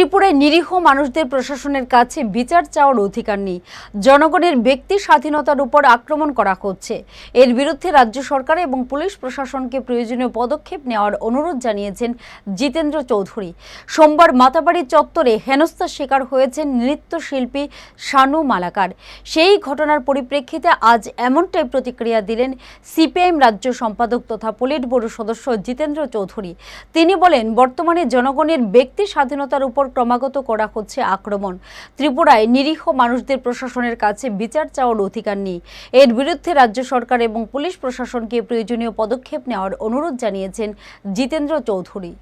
ত্রিপুরায় নিরীহ মানুষদের প্রশাসনের কাছে বিচার চাওয়ার অধিকার নেই। জনগণের ব্যক্তি স্বাধীনতার উপর আক্রমণ করা হচ্ছে। এর বিরুদ্ধে রাজ্য সরকার এবং পুলিশ প্রশাসনকে প্রয়োজনীয় পদক্ষেপ নেওয়ার অনুরোধ জানিয়েছেন জিতেন্দ্র চৌধুরী। সোমবার মাতাবাড়ি চত্বরে হেনস্থার শিকার হয়েছেন নৃত্যশিল্পী শানু মালাকার। সেই ঘটনার পরিপ্রেক্ষিতে আজ এমনটাই প্রতিক্রিয়া দিলেন সিপিআইএম রাজ্য সম্পাদক তথা পলিট ব্যুরো সদস্য জিতেন্দ্র চৌধুরী। তিনি বলেন, বর্তমানে জনগণের ব্যক্তি স্বাধীনতার উপর ক্রমাগত করা হচ্ছে আক্রমণ। ত্রিপুরায় নিরীহ মানুষদের প্রশাসনের কাছে বিচার চাওয়ার অধিকার নেই। এর বিরুদ্ধে রাজ্য সরকার এবং পুলিশ প্রশাসনকে প্রয়োজনীয় পদক্ষেপ নেওয়ার অনুরোধ জানিয়েছেন জিতেন্দ্র চৌধুরী।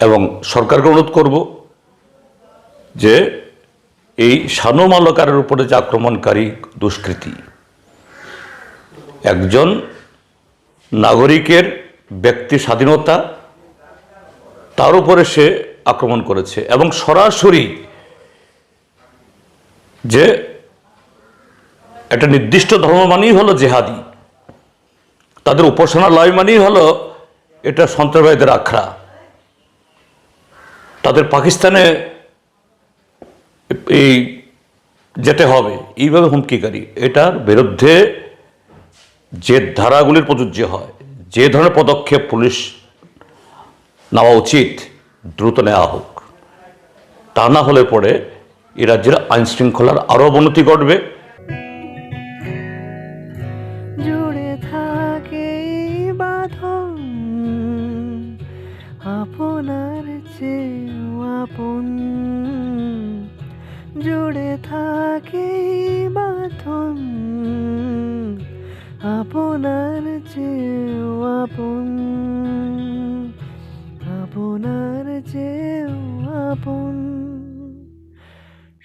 এবং সরকারকে অনুরোধ করব যে এই শানু মালকারের উপরে যে আক্রমণকারী দুষ্কৃতী, একজন নাগরিকের ব্যক্তি স্বাধীনতা, তার উপরে সে আক্রমণ করেছে এবং সরাসরি যে একটা নির্দিষ্ট ধর্ম মানেই হলো জেহাদি, তাদের উপাসনালয় মানেই হলো এটা সন্ত্রাসবাদীদের আখড়া। তাদের পাকিস্তানে এই যেতে হবে, এইভাবে হুমকিকারী। এটার বিরুদ্ধে যে ধারাগুলির প্রযোজ্য হয়, যে ধরনের পদক্ষেপ পুলিশ নেওয়া উচিত দ্রুত নেওয়া হোক। তা না হলে পরে এ রাজ্যের আইন শৃঙ্খলার আরও অবনতি ঘটবে। আপনার চেয়েও থাকে আপনার আপন।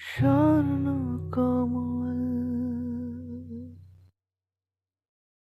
স্বর্ণ